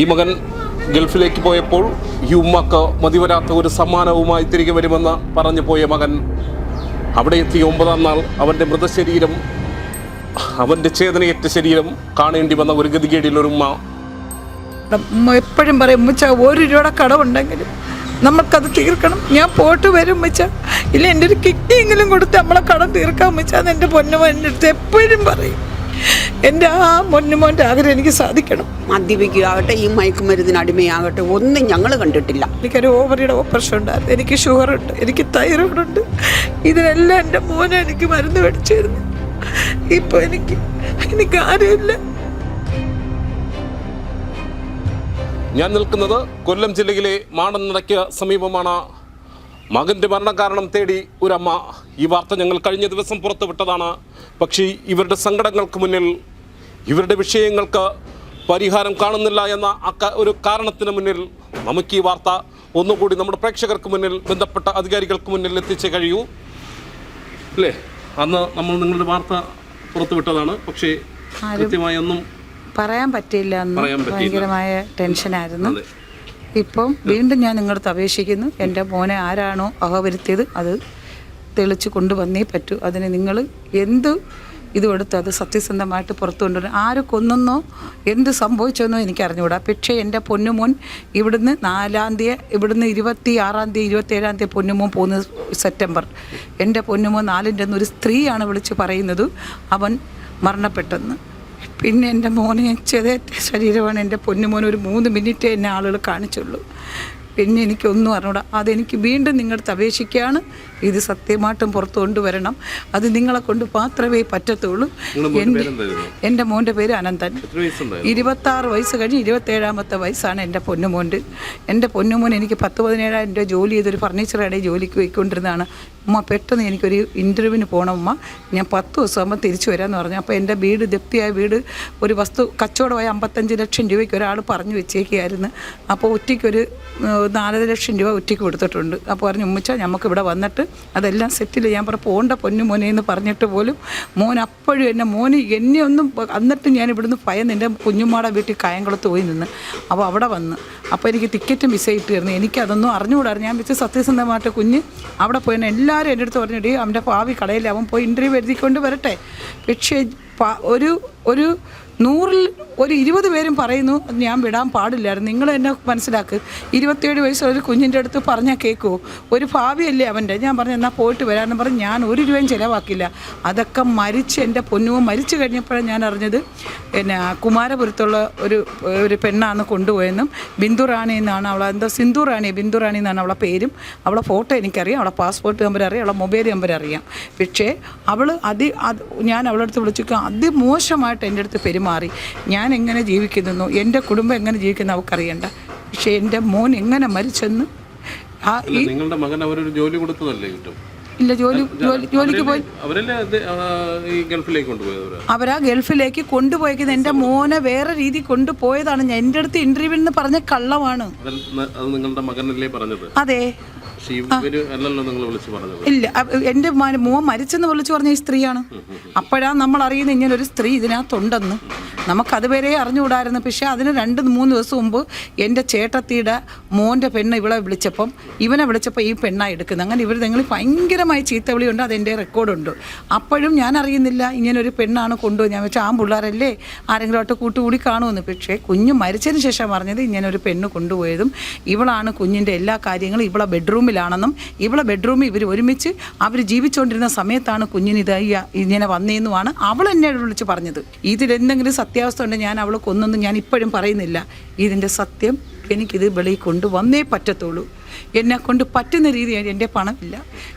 ഈ മകൻ ഗൾഫിലേക്ക് പോയപ്പോൾ ഈ ഉമ്മക്ക് മതിവരാത്ത ഒരു സമ്മാനവുമായി തിരികെ വരുമെന്ന് പറഞ്ഞു പോയ മകൻ അവിടെ എത്തിയ ഒമ്പതാം നാൾ അവന്റെ മൃതശരീരം അവന്റെ ചേതനയേറ്റ ശരീരം കാണേണ്ടി വന്ന ഒരു ഗതികേടിൽ ഒരു ഉമ്മ. എപ്പോഴും പറയും ഉമ്മച്ച ഒരു രൂപയുടെ കടമുണ്ടെങ്കിലും നമുക്കത് തീർക്കണം. ഞാൻ പോട്ട് വരും ഉമ്മച്ച. ഇല്ല എന്റെ ഒരു കിഡ്നിയെങ്കിലും കൊടുത്ത് നമ്മളെ കടം തീർക്കാൻ ഉമ്മച്ച എന്റെ പൊന്നുമോൻ എന്റെ അടുത്ത് എപ്പോഴും പറയും. എന്റെ ആ പൊന്നുമോന്റെ ആഗ്രഹം എനിക്ക് സാധിക്കണം. മദ്യപിക്കുകയാകട്ടെ ഈ മയക്കുമരുന്നിന് അടിമയാകട്ടെ ഒന്നും ഞങ്ങൾ കണ്ടിട്ടില്ല. എനിക്കൊരു ഓവറിയുടെ ഓപ്പറേഷൻ ഉണ്ടായിരുന്നു. എനിക്ക് ഷുഗർ ഉണ്ട് എനിക്ക് തൈറോയിഡ് ഉണ്ട്. ഇതിനെല്ലാം എന്റെ മോനെ എനിക്ക് മരുന്ന് മേടിച്ചിരുന്നു. ഇപ്പോൾ എനിക്ക് എനിക്ക് ആരുമില്ല. ഞാൻ നിൽക്കുന്നത് കൊല്ലം ജില്ലയിലെ മാടന്നടയ്ക്ക് സമീപമാണ്. മകന്റെ മരണകാരണം തേടി ഒരമ്മ. ഈ വാർത്ത ഞങ്ങൾ കഴിഞ്ഞ ദിവസം പുറത്തുവിട്ടതാണ്. പക്ഷേ ഇവരുടെ സങ്കടങ്ങൾക്ക് മുന്നിൽ ഇവരുടെ വിഷയങ്ങൾക്ക് പരിഹാരം കാണുന്നില്ല എന്ന ഒരു കാരണത്തിന് മുന്നിൽ നമുക്ക് ഈ വാർത്ത ഒന്നുകൂടി നമ്മുടെ പ്രേക്ഷകർക്ക് മുന്നിൽ ബന്ധപ്പെട്ട അധികാരികൾക്ക് മുന്നിൽ എത്തിച്ചേ കഴിയൂ. അല്ലേ? അന്ന് നമ്മൾ നിങ്ങളുടെ വാർത്ത പുറത്തുവിട്ടതാണ്. പക്ഷേ കൃത്യമായി ഒന്നും പറയാൻ പറ്റിയില്ല എന്ന്. ഭയങ്കരമായ ടെൻഷനായിരുന്നു. ഇപ്പം വീണ്ടും ഞാൻ നിങ്ങളടുത്ത് അപേക്ഷിക്കുന്നു. എന്റെ മോനെ ആരാണോ അഹവരുത്തിയത് അത് തെളിച്ച് കൊണ്ടുവന്നേ പറ്റൂ. അതിന് നിങ്ങൾ എന്ത് ഇതും എടുത്ത് അത് സത്യസന്ധമായിട്ട് പുറത്തു കൊണ്ടുവരും. ആര് കൊന്നെന്നോ എന്ത് സംഭവിച്ചെന്നോ എനിക്ക് അറിഞ്ഞുകൂടാ പക്ഷേ എന്റെ പൊന്നുമോൻ ഇവിടുന്ന് നാലാം തീയതി ഇവിടുന്ന് ഇരുപത്തി ആറാം തീയതി ഇരുപത്തി ഏഴാം തീയതി പൊന്നുമോൻ പോകുന്നത് സെപ്റ്റംബർ. എന്റെ പൊന്നുമോൻ നാലിന്റെ ഒരു സ്ത്രീയാണ് വിളിച്ച് പറയുന്നത്. അവൻ മരണപ്പെട്ടെന്ന്. പിന്നെ എന്റെ മോനെ ചെതേറ്റ ശരീരമാണ് എന്റെ പൊന്നുമോൻ ഒരു മൂന്ന് മിനിറ്റ് എന്നെ ആളുകൾ കാണിച്ചുള്ളൂ. പിന്നെ എനിക്കൊന്നും അറിഞ്ഞൂടാ അതെനിക്ക് വീണ്ടും നിങ്ങളുടെ അപേക്ഷിക്കുകയാണ്. ഇത് സത്യമായിട്ടും പുറത്തു കൊണ്ടുവരണം. അത് നിങ്ങളെ കൊണ്ട് മാത്രമേ പറ്റത്തുള്ളൂ. എന്റെ എന്റെ മോന്റെ പേര് അനന്തൻ. ഇരുപത്താറ് വയസ്സ് കഴിഞ്ഞ് ഇരുപത്തേഴാമത്തെ വയസ്സാണ് എന്റെ പൊന്നുമോന്റെ എന്റെ പൊന്നുമോൻ എനിക്ക് പത്ത് പതിനേഴായിരം രൂപ ജോലി ചെയ്തൊരു ഫർണിച്ചർ കടയിൽ ജോലിക്ക് പോയിക്കൊണ്ടിരുന്നതാണ്. ഉമ്മ പെട്ടെന്ന് എനിക്കൊരു ഇന്റർവ്യൂവിന് പോകണം ഉമ്മ. ഞാൻ പത്ത് ദിവസം ആകുമ്പോൾ തിരിച്ചു വരാമെന്ന് പറഞ്ഞു. അപ്പോൾ എന്റെ വീട് ദപ്തിയായ വീട് ഒരു വസ്തു കച്ചവടമായ അമ്പത്തഞ്ച് ലക്ഷം രൂപയ്ക്ക് ഒരാൾ പറഞ്ഞു വെച്ചേക്കായിരുന്നു. അപ്പോൾ ഒറ്റയ്ക്കൊരു നാലര ലക്ഷം രൂപ ഒറ്റയ്ക്ക് കൊടുത്തിട്ടുണ്ട്. അപ്പോൾ പറഞ്ഞു ഉമ്മച്ച നമുക്ക് ഇവിടെ വന്നിട്ട് അതെല്ലാം സെറ്റിൽ ചെയ്യാൻ പറ പോണ്ട പൊന്നു മോനെ എന്ന് പറഞ്ഞിട്ട് പോലും മോൻ അപ്പോഴും എന്നെ മോന് എന്നെ ഒന്നും എന്നിട്ട് ഞാൻ ഇവിടുന്ന് ഭയം എന്റെ കുഞ്ഞുമാടെ വീട്ടിൽ കായംകുളത്ത് പോയി നിന്ന്. അപ്പോൾ അവിടെ വന്ന്. അപ്പോൾ എനിക്ക് ടിക്കറ്റ് മിസ് ആയിട്ടായിരുന്നു എനിക്കതൊന്നും അറിഞ്ഞുകൂടായിരുന്നു ഞാൻ വെച്ച് സത്യസന്ധമായിട്ട് കുഞ്ഞ് അവിടെ പോയി എല്ലാവരും എന്റെ അടുത്ത് പറഞ്ഞിട്ട് അവന്റെ ഭാവി കടയിൽ അവൻ പോയി ഇന്റർവ്യൂ എഴുതിക്കൊണ്ട് വരട്ടെ. പക്ഷേ ഒരു ഒരു നൂറിൽ ഒരു ഇരുപത് പേരും പറയുന്നു ഞാൻ വിടാൻ പാടില്ലായിരുന്നു. നിങ്ങൾ എന്നെ മനസ്സിലാക്ക്. ഇരുപത്തിയേഴ് വയസ്സുള്ള ഒരു കുഞ്ഞിന്റെ അടുത്ത് പറഞ്ഞാൽ കേൾക്കുമോ ഒരു ഭാവിയല്ലേ അവന്റെ ഞാൻ പറഞ്ഞു എന്നാൽ പോയിട്ട് വരാമെന്ന് പറഞ്ഞ് ഞാൻ ഒരു രൂപയും ചിലവാക്കില്ല അതൊക്കെ മരിച്ച് എന്റെ പൊന്നുവും മരിച്ചു കഴിഞ്ഞപ്പോഴാണ് ഞാൻ അറിഞ്ഞത്. പിന്നെ കുമാരപുരത്തുള്ള ഒരു ഒരു പെണ്ണാണ് കൊണ്ടുപോയെന്നും ബിന്ദു റാണി എന്നാണ് അവളെ എന്താ സിന്ധു റാണി ബിന്ദു റാണി എന്നാണ് അവളെ പേരും. അവളെ ഫോട്ടോ എനിക്കറിയാം അവളെ പാസ്പോർട്ട് നമ്പർ അറിയാം അവളെ മൊബൈൽ നമ്പർ അറിയാം. പക്ഷേ അവൾ അതി അത് ഞാൻ അവളെ അടുത്ത് വിളിച്ചു അതിമോശമായിട്ട് എന്റെ അടുത്ത് പെരുമാറി. ഞാൻ എങ്ങനെ ജീവിക്കുന്നു? എന്റെ കുടുംബം എങ്ങനെ ജീവിക്കുന്നു അവൾക്കറിയണ്ട പക്ഷേ എന്റെ മോൻ എങ്ങനെ മരിച്ചെന്ന്? ആ ഈ നിങ്ങളുടെ മകൻ അവരൊരു ജോലി കൊടുത്തതല്ലേ കിട്ടും? ഇല്ല ജോലി ജോലി ജോലിക്ക് പോയി. ഗൾഫിലേക്ക് അവരാ. ഗൾഫിലേക്ക് കൊണ്ടുപോയത് എന്റെ മോനെ വേറെ രീതി കൊണ്ടുപോയതാണ്. ഞാൻ എന്റെ അടുത്ത് ഇന്റർവ്യൂ പറഞ്ഞ കള്ളമാണ്. നിങ്ങളുടെ മകനല്ലേ പറഞ്ഞത്? അതെ. ഇല്ല എന്റെ എന്റെ മോൻ മരിച്ചെന്ന് വിളിച്ചു പറഞ്ഞ ഈ സ്ത്രീയാണ്. അപ്പോഴാ നമ്മൾ അറിയുന്നത് ഇങ്ങനെ ഒരു സ്ത്രീ ഇതിനകത്തുണ്ടെന്ന്. നമുക്കതുവരെ അറിഞ്ഞുകൂടായിരുന്നു. പക്ഷേ അതിന് രണ്ട് മൂന്ന് ദിവസം മുമ്പ് എന്റെ ചേട്ടത്തിയുടെ മോന്റെ പെണ്ണ് ഇവളെ വിളിച്ചപ്പം ഇവനെ വിളിച്ചപ്പോൾ ഈ പെണ്ണാണ് എടുക്കുന്നത്. അങ്ങനെ ഇവർ നിങ്ങൾ ഭയങ്കരമായി ചീത്തവിളിയുണ്ട് അതെന്റെ റെക്കോർഡുണ്ട്. അപ്പോഴും ഞാൻ അറിയുന്നില്ല ഇങ്ങനെ ഒരു പെണ്ണാണ് കൊണ്ടുപോയി. ഞാൻ വെച്ചാൽ ആ പിള്ളേരല്ലേ ആരെങ്കിലും ആയിട്ട് കൂട്ടുകൂടി കാണുമെന്ന്. പക്ഷേ കുഞ്ഞ് മരിച്ചതിന് ശേഷം പറഞ്ഞത് ഇങ്ങനെ ഒരു പെണ്ണ് കൊണ്ടുപോയതും ഇവളാണ് കുഞ്ഞിന്റെ എല്ലാ കാര്യങ്ങളും ഇവളെ ബെഡ്റൂമിലാണെന്നും ഇവളെ ബെഡ്റൂമിൽ ഇവർ ഒരുമിച്ച് അവർ ജീവിച്ചുകൊണ്ടിരുന്ന സമയത്താണ് കുഞ്ഞിന് ഇത് ഇങ്ങനെ വന്നതെന്നുമാണ് അവൾ എന്നെ വിളിച്ച് പറഞ്ഞത്. ഇതിലെന്തെങ്കിലും സത്യാവസ്ഥ ഉണ്ട് ഞാൻ അവളെ കൊന്നൊന്നും ഞാൻ ഇപ്പോഴും പറയുന്നില്ല. ഇതിന്റെ സത്യം എനിക്കിത് വെളിയിൽ കൊണ്ട് വന്നേ പറ്റത്തുള്ളൂ. എന്നെ കൊണ്ട് പറ്റുന്ന രീതിയാണ് എന്റെ പണമില്ല.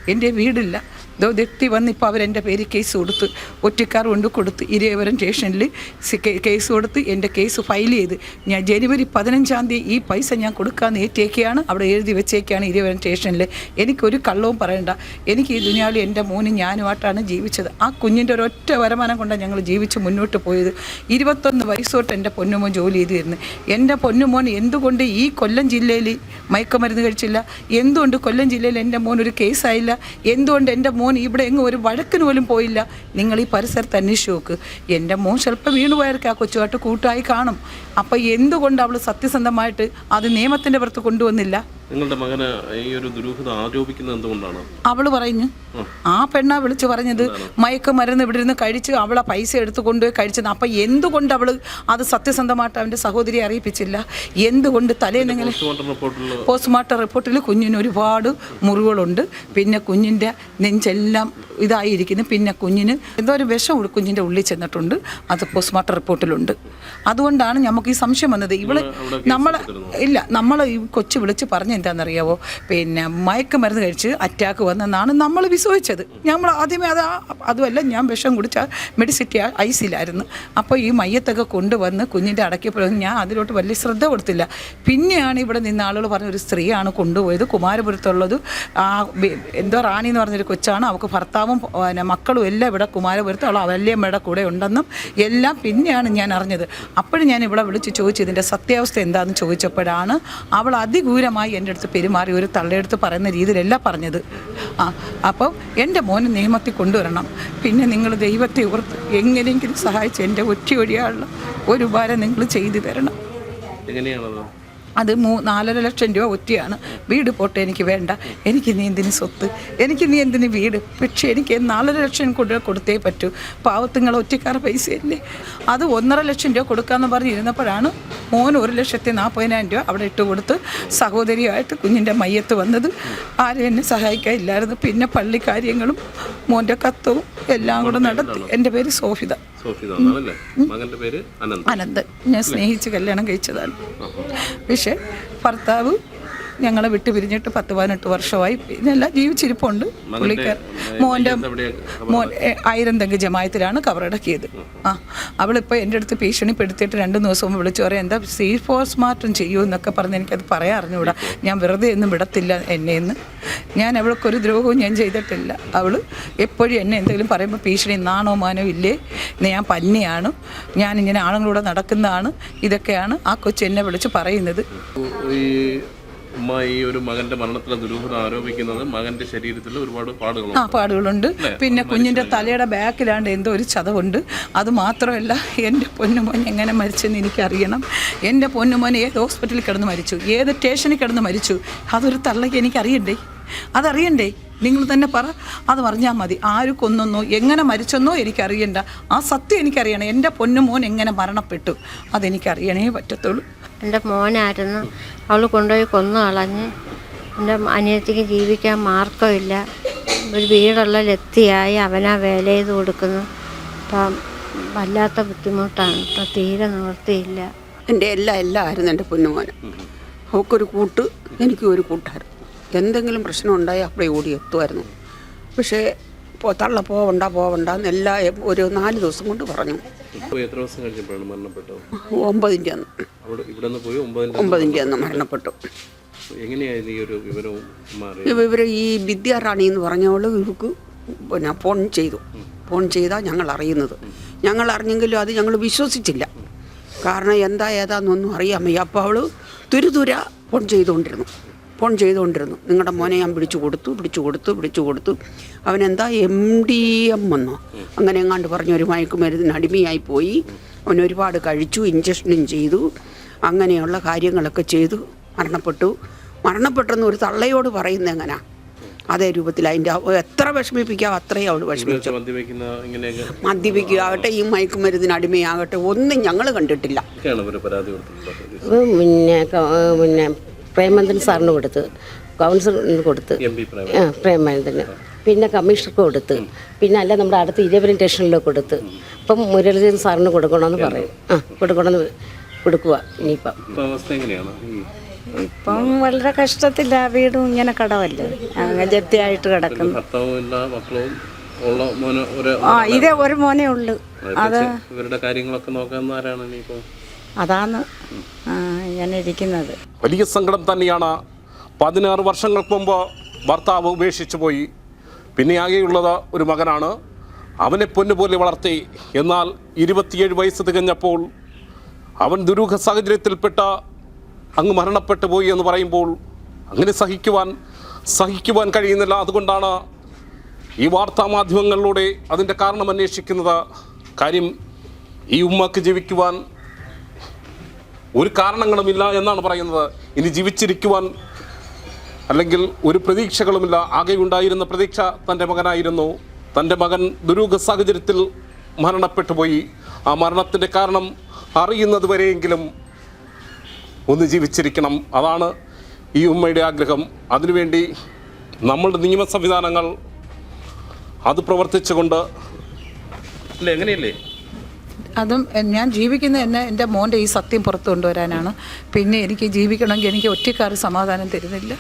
എന്റെ വീടില്ല. ദോ വ്യക്തി വന്ന് ഇപ്പോൾ അവരെന്റെ പേര് കേസ് കൊടുത്ത് ഒറ്റക്കാർ കൊണ്ട് കൊടുത്ത് ഇരേവരം സ്റ്റേഷനിൽ കേസ് കൊടുത്ത് എന്റെ കേസ് ഫയൽ ചെയ്ത്. ഞാൻ ജനുവരി പതിനഞ്ചാം തീയതി ഈ പൈസ ഞാൻ കൊടുക്കാൻ ഏറ്റേക്കാണ് അവിടെ എഴുതി വെച്ചേക്കാണ് ഇരേവരം സ്റ്റേഷനിൽ എനിക്കൊരു കള്ളവും പറയണ്ട. എനിക്ക് ഈ ദുനിയാവിൽ എന്റെ മോനും ഞാനുമായിട്ടാണ് ജീവിച്ചത്. ആ കുഞ്ഞിന്റെ ഒരൊറ്റ വരുമാനം കൊണ്ടാണ് ഞങ്ങൾ ജീവിച്ച് മുന്നോട്ട് പോയത്. ഇരുപത്തൊന്ന് വയസ്സോട്ട് എന്റെ പൊന്നുമോൻ ജോലി ചെയ്തു തരുന്നത് എന്റെ പൊന്നുമോൻ എന്തുകൊണ്ട് ഈ കൊല്ലം ജില്ലയിൽ മയക്കുമരുന്ന് കഴിച്ചില്ല? എന്തുകൊണ്ട് കൊല്ലം ജില്ലയിൽ എന്റെ മോൻ ഒരു കേസായില്ല എന്തുകൊണ്ട് എന്റെ മോൻ മോൻ ഇവിടെ എങ്ങും ഒരു വഴക്കിന് പോലും പോയില്ല. നിങ്ങൾ ഈ പരിസരത്ത് അന്വേഷിച്ച് നോക്ക്. എന്റെ മോൻ ചിലപ്പോൾ വീണ് പോയവർക്ക് ആ കൊച്ചുമായിട്ട് കൂട്ടായി കാണും. അപ്പം എന്തുകൊണ്ട് അവൾ സത്യസന്ധമായിട്ട് അത് നിയമത്തിന്റെ പുറത്ത് കൊണ്ടുവന്നില്ല? നിങ്ങളുടെ മകന് ഈ ഒരു ദുരൂഹത ആരോപിക്കുന്നത് എന്തുകൊണ്ടാണ്? അവൾ പറഞ്ഞു ആ. പെണ്ണാ വിളിച്ചു പറഞ്ഞത് മയക്കുമരുന്ന് ഇവിടെ ഇരുന്ന് കഴിച്ച് അവളെ പൈസ എടുത്തു കൊണ്ടുപോയി കഴിച്ചത്. അപ്പം എന്തുകൊണ്ട് അവൾ അത് സത്യസന്ധമായിട്ട് അവന്റെ സഹോദരിയെ അറിയിപ്പിച്ചില്ല? എന്തുകൊണ്ട് തലേന്നെങ്കിലും പോസ്റ്റ്മോർട്ടം റിപ്പോർട്ടിൽ കുഞ്ഞിന് ഒരുപാട് മുറിവുകളുണ്ട്. പിന്നെ കുഞ്ഞിന്റെ നെഞ്ചെല്ലാം ഇതായിരിക്കുന്നു. പിന്നെ കുഞ്ഞിന് എന്തോ ഒരു വിഷം കുഞ്ഞിന്റെ കുഞ്ഞിന്റെ ഉള്ളിൽ ചെന്നിട്ടുണ്ട്. അത് പോസ്റ്റ്മോർട്ടം റിപ്പോർട്ടിലുണ്ട്. അതുകൊണ്ടാണ് നമുക്ക് ഈ സംശയം വന്നത്. ഇവൾ നമ്മൾ ഇല്ല നമ്മൾ ഈ കൊച്ചു വിളിച്ച് പറഞ്ഞ എന്താണെന്നറിയാവോ പിന്നെ മയക്കുമരുന്ന് കഴിച്ച് അറ്റാക്ക് വന്നെന്നാണ് നമ്മൾ വിശ്വസിച്ചത്. നമ്മൾ ആദ്യമേ അത് അതുമല്ല ഞാൻ വിഷം കുടിച്ച മെഡിസിറ്റി ഐസിലായിരുന്നു. അപ്പോൾ ഈ മയ്യത്തൊക്കെ കൊണ്ടുവന്ന് കുഞ്ഞിന്റെ അടക്കിയപ്പോൾ ഞാൻ അതിലോട്ട് വലിയ ശ്രദ്ധ കൊടുത്തില്ല. പിന്നെയാണ് ഇവിടെ നിന്ന് ആളുകൾ പറഞ്ഞ ഒരു സ്ത്രീയാണ് കൊണ്ടുപോയത്. കുമാരപുരത്തുള്ളത് ആ എന്തോ റാണി എന്ന് പറഞ്ഞൊരു കൊച്ചാണ്. അവൾക്ക് ഭർത്താവും പിന്നെ മക്കളും എല്ലാം ഇവിടെ കുമാരപുരത്തുള്ള വല്യമ്മയുടെ കൂടെ ഉണ്ടെന്നും എല്ലാം പിന്നെയാണ് ഞാൻ അറിഞ്ഞത്. അപ്പോഴും ഞാൻ ഇവിടെ വിളിച്ച് ചോദിച്ചു ഇതിന്റെ സത്യാവസ്ഥ എന്താണെന്ന് ചോദിച്ചപ്പോഴാണ് അവൾ അതിഗൂരമായി എന്റെ അടുത്ത് പെരുമാറി ഒരു തള്ളയെടുത്ത് പറയുന്ന രീതിയിലല്ല പറഞ്ഞത്. ആ അപ്പോൾ എന്റെ മോനെ നിയമത്തിൽ കൊണ്ടുവരണം. പിന്നെ നിങ്ങൾ ദൈവത്തെ ഓർത്ത് എങ്ങനെയെങ്കിലും സഹായിച്ച് എന്റെ ഒറ്റയൊഴിയാനുള്ള ഒരു ഉപകാരം നിങ്ങൾ ചെയ്തു തരണം. എങ്ങനെയാണത്? അത് മൂ നാലര ലക്ഷം രൂപ ഒറ്റയാണ്. വീട് പോട്ടെ എനിക്ക് വേണ്ട. എനിക്ക് നീ എന്തിന് സ്വത്ത്? എനിക്ക് നീ എന്തിന് വീട്? പക്ഷേ എനിക്ക് നാലര ലക്ഷം കൊണ്ട് കൊടുത്തേ പറ്റൂ. പാവത്തുങ്ങൾ ഒറ്റക്കാർ പൈസയല്ലേ? അത് ഒന്നര ലക്ഷം രൂപ കൊടുക്കാമെന്ന് പറഞ്ഞിരുന്നപ്പോഴാണ് മോൻ ഒരു ലക്ഷത്തി നാൽപ്പതിനായിരം രൂപ അവിടെ ഇട്ട് കൊടുത്ത് സഹോദരിയായിട്ട് കുഞ്ഞിന്റെ മയ്യത്ത് വന്നത്. ആരും എന്നെ സഹായിക്കാനില്ലായിരുന്നു പിന്നെ പള്ളി കാര്യങ്ങളും മോന്റെ കത്തവും എല്ലാം കൂടെ നടത്തി. എന്റെ പേര് സോഫിത. അനന്ത്. ഞാൻ സ്നേഹിച്ച് കല്യാണം കഴിച്ചതാണ്. പക്ഷേ ഭർത്താവ് ഞങ്ങളെ വിട്ടു പിരിഞ്ഞിട്ട് പത്ത് പതിനെട്ട് വർഷമായി. ഇതെല്ലാം ജീവിച്ചിരിപ്പുണ്ട്. പുള്ളിക്കാർ മോന്റെ മോൻ ആയിരം തെങ്ക് ജമായത്തിലാണ് കവറടക്കിയത് ആ അവളിപ്പോൾ എന്റെ അടുത്ത് ഭീഷണിപ്പെടുത്തിയിട്ട് രണ്ട് ദിവസം മുമ്പ് വിളിച്ചു പറയാം എന്താ സീ ഫോഴ്സ് മാറ്റം ചെയ്യൂ എന്നൊക്കെ പറഞ്ഞ് എനിക്കത് പറയാൻ അറിഞ്ഞുകൂടാ ഞാൻ വെറുതെ ഒന്നും വിടത്തില്ല എന്നെയെന്ന്. ഞാൻ അവൾക്കൊരു ദ്രോഹവും ഞാൻ ചെയ്തിട്ടില്ല. അവൾ എപ്പോഴും എന്നെ എന്തെങ്കിലും പറയുമ്പോൾ ഭീഷണി നാണോ മാനോ ഇല്ലേ? ഞാൻ പന്നിയാണ്. ഞാൻ ഇങ്ങനെ ആണുങ്ങളൂടെ നടക്കുന്നതാണ്. ഇതൊക്കെയാണ് ആ കൊച്ചു എന്നെ വിളിച്ച് പറയുന്നത്. ഈ ഉമ്മ ഈ ഒരു മകന്റെ മരണത്തിലെ ദുരൂഹത ആരോപിക്കുന്നത് മകന്റെ ശരീരത്തിൽ ഒരുപാട് പാടുകളുണ്ട്. ആ പാടുകളുണ്ട്. പിന്നെ കുഞ്ഞിന്റെ തലയുടെ ബാക്കിലാണ്ട് എന്തോ ഒരു ചതവുണ്ട്. അത് മാത്രമല്ല എന്റെ പൊന്നുമോൻ എങ്ങനെ മരിച്ചെന്ന് എനിക്കറിയണം. എന്റെ പൊന്നുമോൻ ഏത് ഹോസ്പിറ്റലിൽ കിടന്ന് മരിച്ചു? ഏത് സ്റ്റേഷനിൽ കിടന്ന് മരിച്ചു? അതൊരു തള്ളയ്ക്ക് എനിക്കറിയണ്ടേ? അതറിയണ്ടേ? നിങ്ങൾ തന്നെ പറ. അത് പറഞ്ഞാൽ മതി. ആര് കൊന്നോ എങ്ങനെ മരിച്ചെന്നോ എനിക്കറിയണ്ട. ആ സത്യം എനിക്കറിയണം. എന്റെ പൊന്നുമോൻ എങ്ങനെ മരണപ്പെട്ടു? അതെനിക്കറിയണേ പറ്റത്തുള്ളൂ. എന്റെ മോനായിരുന്നു. അവൾ കൊണ്ടുപോയി കൊന്നു കളഞ്ഞ്. എന്റെ അനിയത്തിക്ക് ജീവിക്കാൻ മാർഗമില്ല ഒരു വീടുള്ള ലത്തിയായി അവനാ വേല ചെയ്ത് കൊടുക്കുന്നു. അപ്പം വല്ലാത്ത ബുദ്ധിമുട്ടാണ്. ഇപ്പം തീരെ നിവൃത്തിയില്ല. എന്റെ എല്ലാം എല്ലാം ആയിരുന്നു എന്റെ പൊന്നുമോന്. അവൾക്കൊരു കൂട്ട് എനിക്കും ഒരു കൂട്ടായിരുന്നു. എന്തെങ്കിലും പ്രശ്നം ഉണ്ടായി അപ്പോഴേ ഓടി എത്തുമായിരുന്നു. പക്ഷേ തള്ള പോവണ്ട പോവണ്ട എന്നെല്ലാം ഒരു നാല് ദിവസം കൊണ്ട് പറഞ്ഞു. എത്ര ദിവസം കഴിഞ്ഞപ്പോഴാണ് മരണപ്പെട്ടത്? ഒമ്പതിന്റെ അന്ന് അവിടെ ഇവിടെ നിന്ന് പോയി ഒമ്പതിന്റെ ഒമ്പതിന്റെ അന്ന് മരണപ്പെട്ടു. എങ്ങനെയായിരുന്നു ഈ ഒരു വിവരവും മാറി ഇവർ ഈ വിദ്യാറാണി എന്ന് പറഞ്ഞവൾ ഇവർക്ക് പിന്നെ ഫോൺ ചെയ്തു. ഫോൺ ചെയ്താൽ ഞങ്ങൾ അറിയുന്നത്. ഞങ്ങൾ അറിഞ്ഞെങ്കിലും അത് ഞങ്ങൾ വിശ്വസിച്ചില്ല. കാരണം എന്താ ഏതാന്നൊന്നും അറിയാൻ വയ്യ. അപ്പോൾ അവൾ തുരുതുര ഫോൺ ചെയ്തുകൊണ്ടിരുന്നു. ഫോൺ ചെയ്തുകൊണ്ടിരുന്നു. നിങ്ങളുടെ മോനെ ഞാൻ പിടിച്ചു കൊടുത്തു പിടിച്ചു കൊടുത്തു പിടിച്ചു കൊടുത്തു. അവനെന്താ? എം ഡി എം വന്നോ. അങ്ങനെ എങ്ങാണ്ട് പറഞ്ഞു ഒരു മയക്കുമരുന്നിന് അടിമയായി പോയി. അവൻ ഒരുപാട് കഴിച്ചു ഇഞ്ചക്ഷനും ചെയ്തു. അങ്ങനെയുള്ള കാര്യങ്ങളൊക്കെ ചെയ്തു. മരണപ്പെട്ടു. മരണപ്പെട്ടെന്ന് ഒരു തള്ളയോട് പറയുന്നത് എങ്ങനാ? അതേ രൂപത്തിൽ അതിന്റെ എത്ര വിഷമിപ്പിക്കാം അത്രയും അവൾ വിഷമിച്ചു. മദ്യപിക്കുകയാകട്ടെ ഈ മയക്കുമരുന്നിന് അടിമയാകട്ടെ ഒന്നും ഞങ്ങൾ കണ്ടിട്ടില്ല. പിന്നെ പിന്നെ പ്രേമചന്ദ്രൻ സാറിന് കൊടുത്ത് കൗൺസിലറിന് കൊടുത്ത് ആ പ്രേമചന്ദ്രന്. പിന്നെ കമ്മീഷണർക്ക് കൊടുത്ത് പിന്നെ അല്ല നമ്മുടെ അടുത്ത് ഇരവരം സ്റ്റേഷനിൽ കൊടുത്ത് അപ്പം മുരളീധരൻ സാറിന് കൊടുക്കണമെന്ന് പറയും. ആ കൊടുക്കണമെന്ന് കൊടുക്കുക ഇനിയിപ്പം. ഇപ്പൊ ഇപ്പം വളരെ കഷ്ടത്തില്ല വീടും ഇങ്ങനെ കടവല്ലേ. അങ്ങനെ ജപ്തിയായിട്ട് കിടക്കും ആ ഇതേ ഒരു മോനേ ഉള്ളു. അത് ഇവരുടെ കാര്യങ്ങളൊക്കെ നോക്കാൻ ആരാണ് ഇനിയിപ്പോ? അതാണ് ആ, ഇങ്ങനെ ഇരിക്കുന്നത് വലിയ സങ്കടം തന്നെയാണ് പതിനാറ് വർഷങ്ങൾക്ക് മുമ്പ് ഭർത്താവ് ഉപേക്ഷിച്ചു പോയി. പിന്നെ ആകെയുള്ളത് ഒരു മകനാണ്. അവനെ പൊന്നുപോലെ വളർത്തി. എന്നാൽ ഇരുപത്തിയേഴ് വയസ്സ് തികഞ്ഞപ്പോൾ അവൻ ദുരൂഹ സാഹചര്യത്തിൽപ്പെട്ട അങ്ങ് മരണപ്പെട്ടു പോയി എന്ന് പറയുമ്പോൾ അങ്ങനെ സഹിക്കുവാൻ സഹിക്കുവാൻ കഴിയുന്നില്ല. അതുകൊണ്ടാണ് ഈ വാർത്താ മാധ്യമങ്ങളിലൂടെ അതിന്റെ കാരണം അന്വേഷിക്കുന്നത്. കാര്യം ഈ ഉമ്മക്ക് ജീവിക്കുവാൻ ഒരു കാരണങ്ങളുമില്ല എന്നാണ് പറയുന്നത്. ഇനി ജീവിച്ചിരിക്കുവാൻ അല്ലെങ്കിൽ ഒരു പ്രതീക്ഷകളുമില്ല. ആകെ ഉണ്ടായിരുന്ന പ്രതീക്ഷ തന്റെ മകനായിരുന്നു. തന്റെ മകൻ ദുരൂഹ സാഹചര്യത്തിൽ മരണപ്പെട്ടു പോയി. ആ മരണത്തിന്റെ കാരണം അറിയുന്നത് വരെയെങ്കിലും ഒന്ന് ജീവിച്ചിരിക്കണം. അതാണ് ഈ ഉമ്മയുടെ ആഗ്രഹം. അതിനുവേണ്ടി നമ്മളുടെ നിയമ സംവിധാനങ്ങൾ അത് പ്രവർത്തിച്ചുകൊണ്ട് അല്ലേ എങ്ങനെയല്ലേ? അതും ഞാൻ ജീവിക്കുന്ന എന്നെ എന്റെ മോന്റെ ഈ സത്യം പുറത്തു കൊണ്ടുവരാനാണ്. പിന്നെ എനിക്ക് ജീവിക്കണമെങ്കിൽ എനിക്ക് ഒറ്റക്കാർ സമാധാനം തരുന്നില്ല.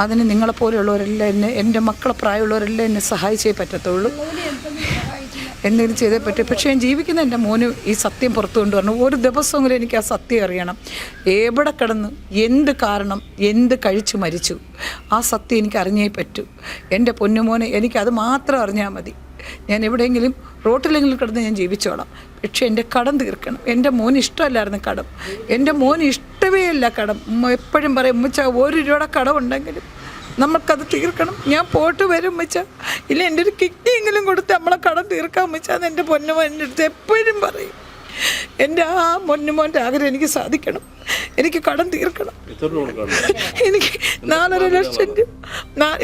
അതിന് നിങ്ങളെപ്പോലെയുള്ളവരെല്ലാം എന്നെ എന്റെ മക്കളെ പ്രായമുള്ളവരെല്ലാം എന്നെ സഹായിച്ചേ പറ്റത്തുള്ളൂ. എന്തെങ്കിലും ചെയ്തേ പറ്റൂ. പക്ഷേ ഞാൻ ജീവിക്കുന്ന എന്റെ മോന് ഈ സത്യം പുറത്തു കൊണ്ടുവരണം. ഒരു ദിവസമെങ്കിലും എനിക്ക് ആ സത്യം അറിയണം. എവിടെ കിടന്ന് എന്ത് കാരണം എന്ത് കഴിച്ചു മരിച്ചു ആ സത്യം എനിക്ക് അറിഞ്ഞേ പറ്റൂ. എന്റെ പൊന്നുമോനെ എനിക്കത് മാത്രം അറിഞ്ഞാൽ മതി. ഞാൻ എവിടെയെങ്കിലും റോട്ടിലെങ്കിലും കിടന്ന് ഞാൻ ജീവിച്ചോളാം. പക്ഷെ എന്റെ കടം തീർക്കണം. എന്റെ മോൻ ഇഷ്ടമല്ലായിരുന്നു കടം. എന്റെ മോൻ ഇഷ്ടമേ അല്ല കടം. എപ്പോഴും പറയും ഉമ്മച്ച ഒരു രൂപയുടെ കടം ഉണ്ടെങ്കിലും നമുക്കത് തീർക്കണം. ഞാൻ പോട്ട് വരും ഉമ്മച്ച. ഇല്ല എന്റെ ഒരു കിഡ്നിയെങ്കിലും കൊടുത്ത് നമ്മളെ കടം തീർക്കാൻ ഉമ്മച്ചാന്ന് എന്റെ പൊന്നുമോൻ എന്റെ അടുത്ത് എപ്പോഴും പറയും. എന്റെ ആ പൊന്നുമോന്റെ ആഗ്രഹം എനിക്ക് സാധിക്കണം. എനിക്ക് കടം തീർക്കണം. എനിക്ക് നാലര ലക്ഷം രൂപ.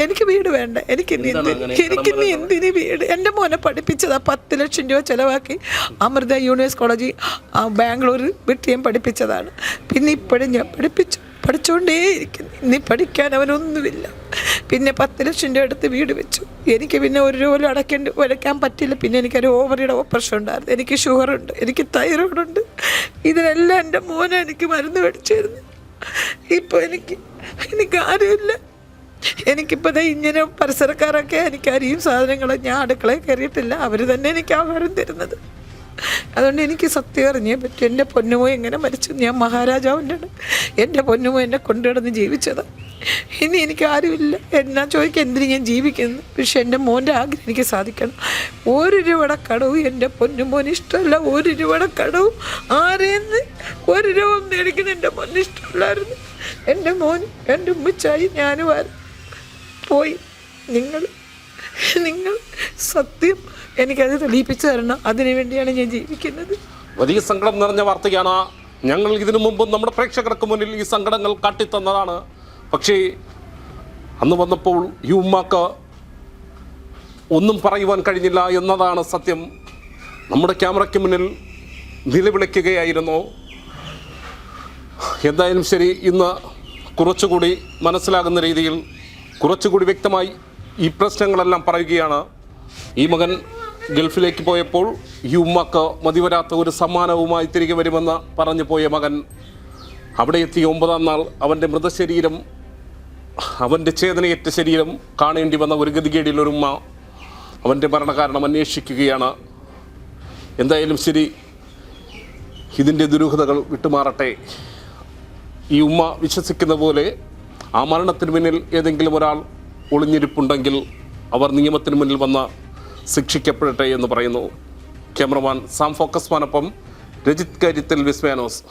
എനിക്ക് വീട് വേണ്ട. എനിക്ക് ഇനി എന്തിന് എനിക്ക് ഇനി എന്തിനു വീട്? എന്റെ മോനെ പഠിപ്പിച്ചതാ പത്ത് ലക്ഷം രൂപ ചിലവാക്കി അമൃത യൂണിവേഴ്സ് കോളേജിൽ ബാംഗ്ലൂർ വിട്ട് ഞാൻ പഠിപ്പിച്ചതാണ്. പിന്നെ ഇപ്പോഴും ഞാൻ പഠിപ്പിച്ചു. പഠിച്ചുകൊണ്ടേ ഇരിക്കുന്നു. ഇനി പഠിക്കാൻ അവനൊന്നുമില്ല. പിന്നെ പത്ത് ലക്ഷം രൂപ എടുത്ത് വീട് വെച്ചു. എനിക്ക് പിന്നെ ഒരു രൂപ അടയ്ക്കേണ്ടി വരയ്ക്കാൻ പറ്റില്ല പിന്നെ എനിക്കൊരു ഓവറിയുടെ ഓപ്പറേഷൻ ഉണ്ടായിരുന്നു. എനിക്ക് ഷുഗറുണ്ട്. എനിക്ക് തൈറോയിഡുണ്ട്. ഇതിനെല്ലാം എന്റെ മോനെ എനിക്ക് മരുന്ന് മേടിച്ചിരുന്നു ഇപ്പോൾ എനിക്ക് എനിക്ക് ആരുമില്ല. എനിക്കിപ്പോൾ ഇങ്ങനെ പരിസരക്കാരൊക്കെ എനിക്ക് അരിയും സാധനങ്ങളും ഞാൻ അടുക്കളയിൽ കയറിയിട്ടില്ല. അവർ തന്നെ എനിക്ക് ആഹാരം തരുന്നത്. അതുകൊണ്ട് എനിക്ക് സത്യം അറിഞ്ഞേ പറ്റും. എന്റെ പൊന്നുമോ എങ്ങനെ മരിച്ചു ഞാൻ മഹാരാജാവിന്റെ എന്റെ പൊന്നുമോ എന്നെ കൊണ്ടുകിടന്ന് ജീവിച്ചതാണ് ഇനി എനിക്ക് ആരുമില്ല. എന്നാ ചോദിക്കുക എന്തിനു ഞാൻ ജീവിക്കുന്നു? പക്ഷെ എന്റെ മോന്റെ ആഗ്രഹം എനിക്ക് സാധിക്കണം. ഒരു രൂപയുടെ കടവും എന്റെ പൊന്നുമോന് ഇഷ്ടമല്ല. ഒരു രൂപയുടെ കടവും ആരെന്ന്? ഒരു രൂപം മേടിക്കുന്ന എന്റെ മോന് ഇഷ്ടമല്ലായിരുന്നു. എന്റെ മോൻ എന്റെ ഉമ്മച്ചായി ഞാനും പോയി. നിങ്ങൾ നിങ്ങൾ സത്യം എനിക്കത് തെളിയിപ്പിച്ചു തരണം. അതിനു വേണ്ടിയാണ് ഞാൻ ജീവിക്കുന്നത്. വലിയ സങ്കടം നിറഞ്ഞ വാർത്തയാണ്. ഞങ്ങൾ ഇതിനു മുമ്പ് നമ്മുടെ പ്രേക്ഷകർക്ക് മുന്നിൽ ഈ സങ്കടങ്ങൾ കാട്ടിത്തന്നതാണ്. പക്ഷേ അന്ന് വന്നപ്പോൾ ഈ ഉമ്മാക്ക് ഒന്നും പറയുവാൻ കഴിഞ്ഞില്ല എന്നതാണ് സത്യം. നമ്മുടെ ക്യാമറയ്ക്ക് മുന്നിൽ നിലവിളിക്കുകയായിരുന്നു. എന്തായാലും ശരി ഇന്ന് കുറച്ചുകൂടി മനസ്സിലാകുന്ന രീതിയിൽ കുറച്ചുകൂടി വ്യക്തമായി ഈ പ്രശ്നങ്ങളെല്ലാം പറയുകയാണ്. ഈ മകൻ ഗൾഫിലേക്ക് പോയപ്പോൾ ഈ ഉമ്മക്ക് മതിവരാത്ത ഒരു സമ്മാനവുമായി തിരികെ വരുമെന്ന് പറഞ്ഞു പോയ മകൻ. അവിടെ എത്തിയ ഒമ്പതാം നാൾ അവന്റെ മൃതശരീരം അവന്റെ ചേതനയേറ്റ ശരീരം കാണേണ്ടി വന്ന ഒരു ഗതികേടിൽ ഒരു ഉമ്മ അവന്റെ മരണകാരണം അന്വേഷിക്കുകയാണ്. എന്തായാലും ശരി ഇതിന്റെ ദുരൂഹതകൾ വിട്ടുമാറട്ടെ. ഈ ഉമ്മ വിശ്വസിക്കുന്ന പോലെ ആ മരണത്തിന് പിന്നിൽ ഏതെങ്കിലും ഒരാൾ ഒളിഞ്ഞിരിപ്പുണ്ടെങ്കിൽ അവർ നിയമത്തിന് മുന്നിൽ വന്ന് ശിക്ഷിക്കപ്പെടട്ടെ എന്ന് പറയുന്നു. ക്യാമറമാൻ സാം ഫോക്കസ്മാനൊപ്പം രജിത് കാര്യത്തിൽ വിസ്വാനോസ്